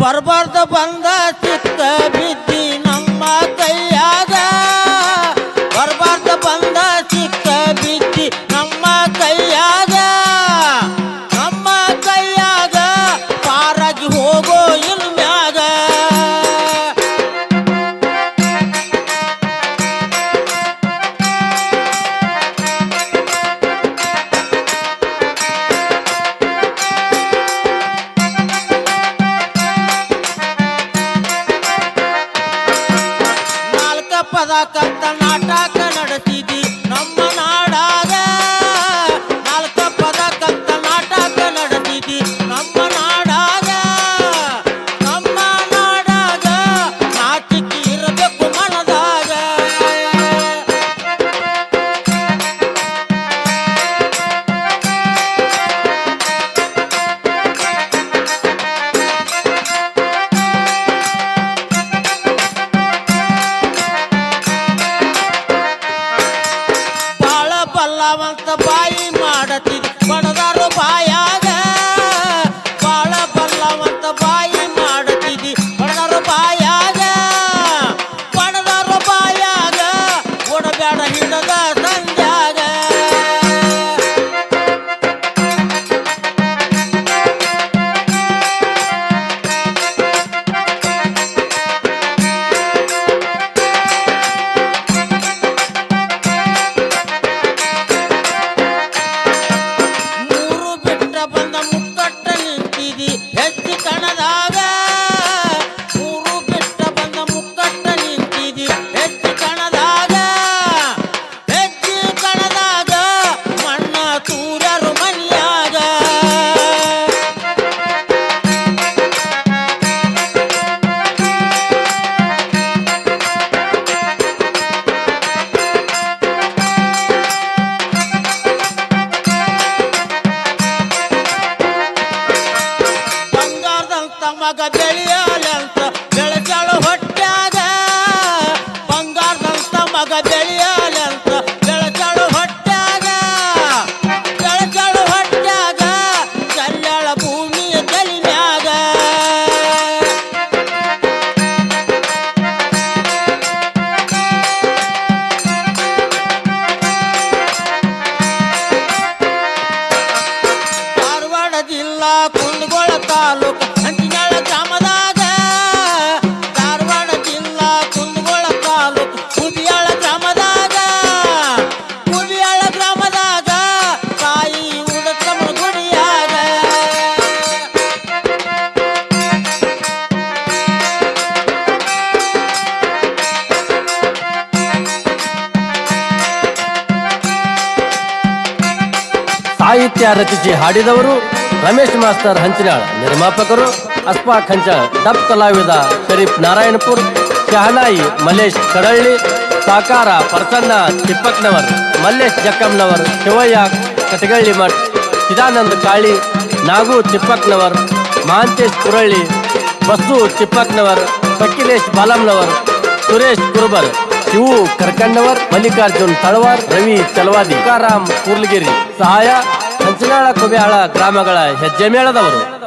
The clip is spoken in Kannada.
ಬರ್ಬಾರ್ದ ಬಂದ ಸಿಕ್ಕ ಬಿದ್ದಿ ನಮ್ಮ ಕೈಯಾಗ ಪದ ಕತ್ತ ನಾಟಕ ನಡೆಸಿದಿ ನಮ್ಮ ನಾಡಾಗ. ಮಾಡತಿದ್ Gaga ಸಾಹಿತ್ಯ ರಚಿಸಿ ಹಾಡಿದವರು ರಮೇಶ್ ಮಾಸ್ತರ್ ಹಂಚಿನಾಳ್, ನಿರ್ಮಾಪಕರು ಅಸ್ಪಾ ಖಂಚ ಡಬ್ ಕಲಾವಿದ ಶರೀಫ್ ನಾರಾಯಣಪುರ್, ಶಹನಾಯಿ ಮಲ್ಲೇಶ್ ಕಡಳ್ಳಿ, ಸಾಕಾರ ಪ್ರಸನ್ನ ತಿಪ್ಪಕ್ನವರ್ ಮಲ್ಲೇಶ್ ಜಕ್ಕಮ್ನವರ್, ಶಿವಯ್ಯ ಕಟಗಳ್ಳಿ ಮಠ್, ಚಿದಾನಂದ ಕಾಳಿ, ನಾಗು ತಿಪ್ಪಕ್ನವರ್ ಮಹಾಂತೇಶ್ ಕುರಳ್ಳಿ ಬಸ್ಸು ತಿಪ್ಪಕ್ನವರ್ ಸಕ್ಕಿಲೇಶ್ ಬಾಲಮ್ನವರ್, ಸುರೇಶ್ ಕುರುಬರ್. ಶಿವು ಕರ್ಕಂಡವರ್ ಮಲ್ಲಿಕಾರ್ಜುನ್ ತಳವಾರ್ ರವಿ ಚಲವಾದಿ ಕಾರಾಮ್ ಕೂರ್ಲಗಿರಿ ಸಹಾಯ ಹಂಚನಾಳ ಕೊಬ್ಯಾಳ ಗ್ರಾಮಗಳ ಹೆಜ್ಜೆ ಮೇಳದವರು.